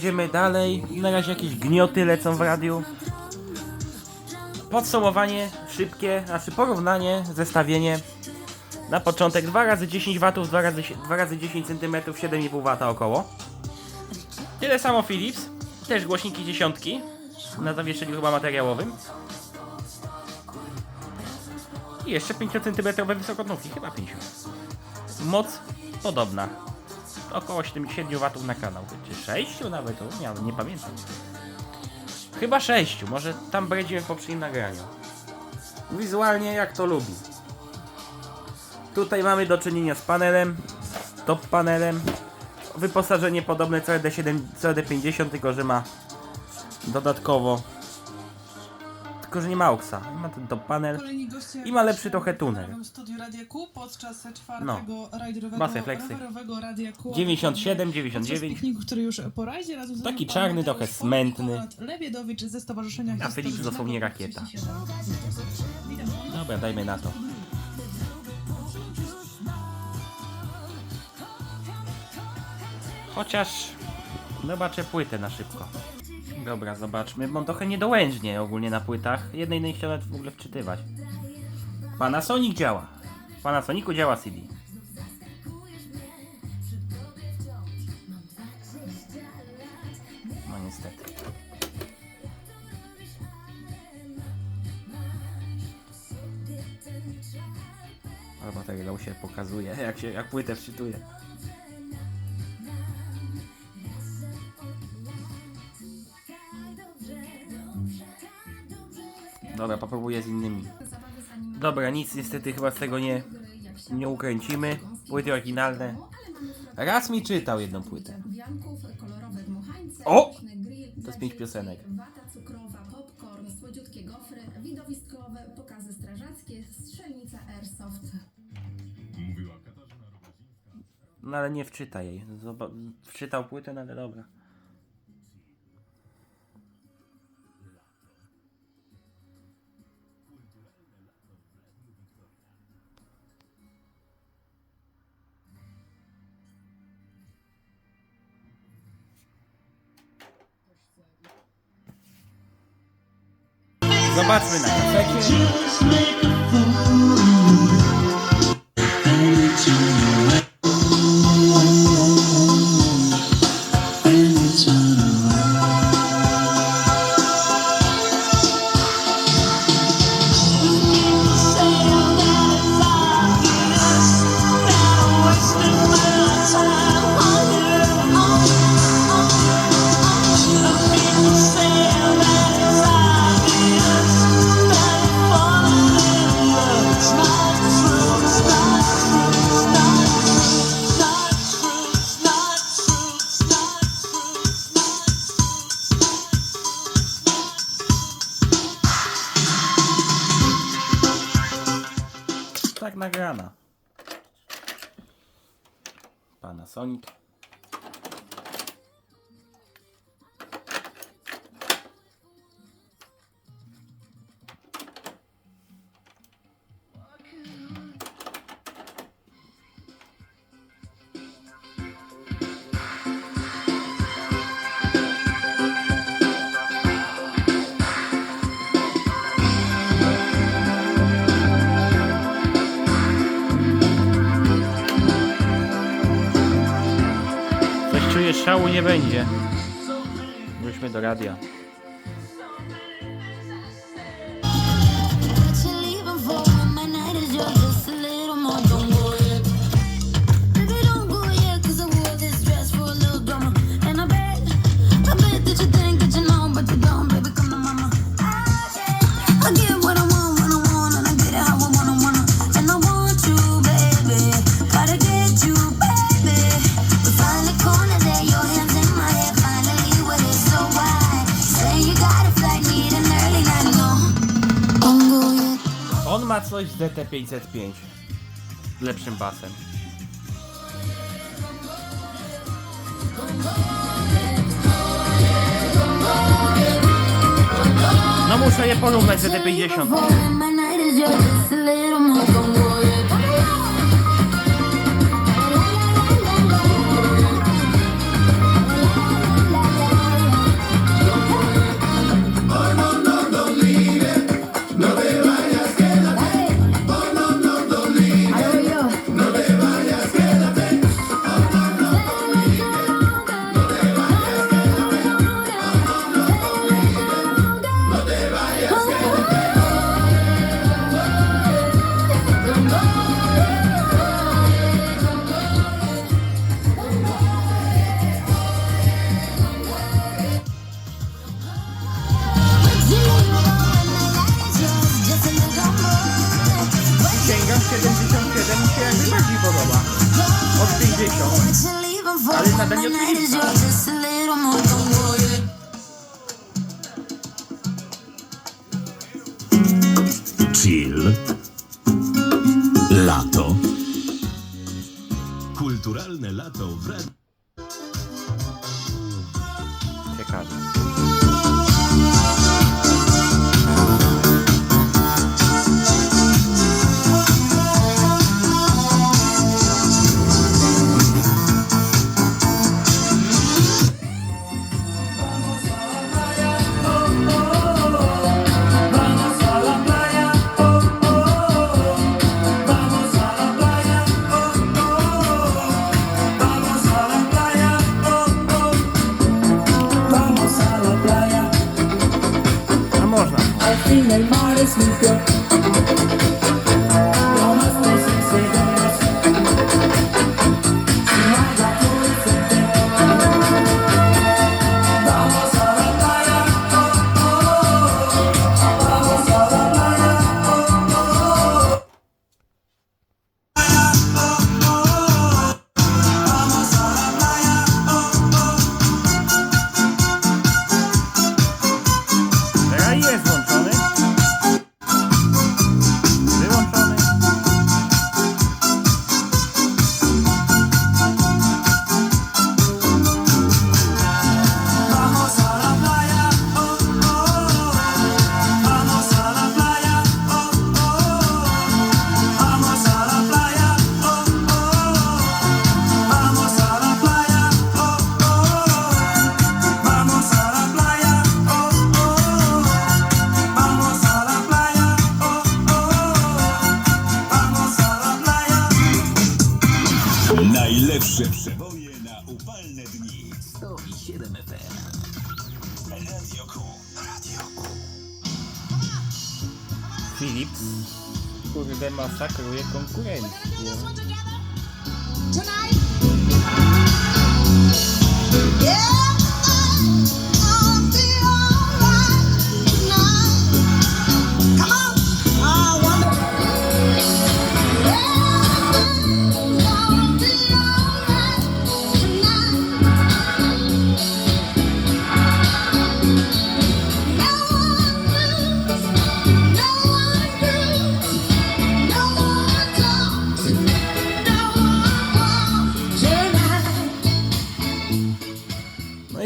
Idziemy dalej. Na razie jakieś gnioty lecą w radiu. Podsumowanie szybkie, znaczy porównanie, zestawienie. Na początek 2 razy 10 W, 2 razy, 2 razy 10 cm, 7,5 W około. Tyle samo Philips. Też głośniki dziesiątki. Na zawieszeniu chyba materiałowym. I jeszcze 5 cm wysokotnówki, chyba 50. Moc podobna. Około 7 W na kanał. Czy 6 nawet? Nie, nie pamiętam. Chyba 6, może tam bredziłem w poprzednim nagraniu. Wizualnie jak to lubi. Tutaj mamy do czynienia z panelem, top panelem. Wyposażenie podobne CRD7, CRD50, tylko że ma dodatkowo. Tylko że nie ma AUXa. Ma ten top panel. Kolejni goście I ma lepszy trochę tunel. w studiu Radia Q podczas czwartego No. rajderowego fleksy. rowerowego Radia Q. 97, Podczas 99. pikniku, który już po rajdzie razem ze Taki czarny, trochę Mateusz smętny. Konrad Lebiedowicz ze Stowarzyszenia A Felix Historycznego dosłownie rakieta. 37. Dobra, dajmy na to. Chociaż zobaczę płytę na szybko. Dobra, zobaczmy. Mam trochę niedołężnie ogólnie na płytach. Jednej nie chciałem w ogóle wczytywać. Panasonic działa. W Panasonicu działa CD. No niestety. Albo tak jak się pokazuje, jak się jak płytę wczytuje. Dobra, popróbuję z innymi. Dobra, nic niestety chyba z tego nie, nie ukręcimy. Płyty oryginalne. Raz mi czytał jedną płytę. O! To jest pięć piosenek. Wata cukrowa, popcorn, słodziutkie gofry, widowiskowe, pokazy strażackie, strzelnica airsoft. No ale nie wczyta jej. Zoba wczytał płytę, no ale dobra. Zobaczmy na kasecie. Tak nagrana. Panasonic. Szału nie będzie. Wróćmy do radia. Ma coś z DT505. Z lepszym basem. No muszę je porównać z DT50. 60, ale nadal nie. Chill. Lato. Kulturalne lato w el mar es limpio. Philips. Kurde masakruje konkurencję.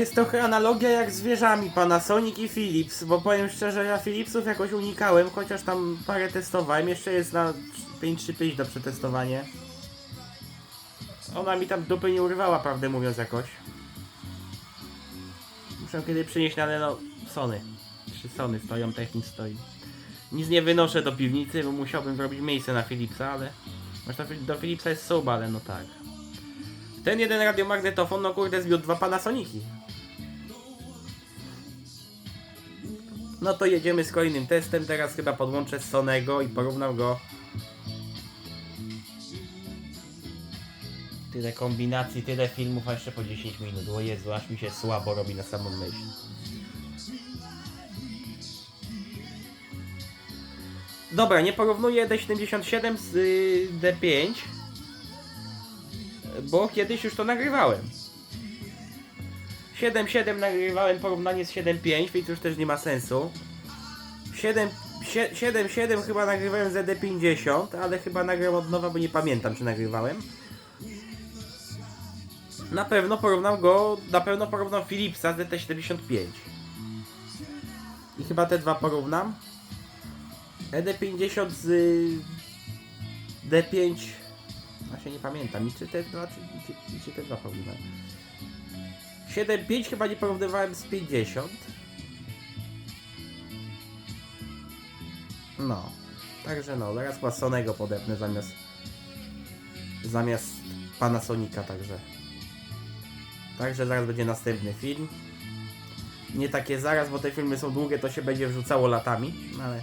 Jest trochę analogia jak z wieżami Panasonic i Philips, bo powiem szczerze, ja Philipsów jakoś unikałem, chociaż tam parę testowałem, jeszcze jest na 535 do przetestowania. Ona mi tam dupy nie urwała, prawdę mówiąc jakoś. Muszę kiedy przynieść, ale no, Sony. Trzy Sony stoją, technik stoi. Nic nie wynoszę do piwnicy, bo musiałbym zrobić miejsce na Philipsa, ale... Zresztą do Philipsa jest sub, ale no tak. Ten jeden radiomagnetofon, no kurde, zbiór dwa Panasoniki. No to jedziemy z kolejnym testem. Teraz chyba podłączę Sonego i porównam go. Tyle kombinacji, tyle filmów, a jeszcze po 10 minut. O Jezu, aż mi się słabo robi na samą myśl. Dobra, nie porównuję D77 z y, D5 bo kiedyś już to nagrywałem. 7.7 nagrywałem porównanie z 7.5, więc już też nie ma sensu. 7.7 chyba nagrywałem z ED50, ale chyba nagrałem od nowa, bo nie pamiętam czy nagrywałem. Na pewno porównam go, na pewno porównam Philipsa z DT75. I chyba te dwa porównam. ED50 z y, D5 Właśnie nie pamiętam. I czy te dwa, czy, czy, czy te dwa porównałem? 7.5 chyba nie porównywałem z 50. No. Także no, teraz chyba Sonego podepnę zamiast zamiast Panasonica, także także zaraz będzie następny film. Nie takie zaraz, bo te filmy są długie, to się będzie wrzucało latami, no ale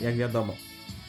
jak wiadomo.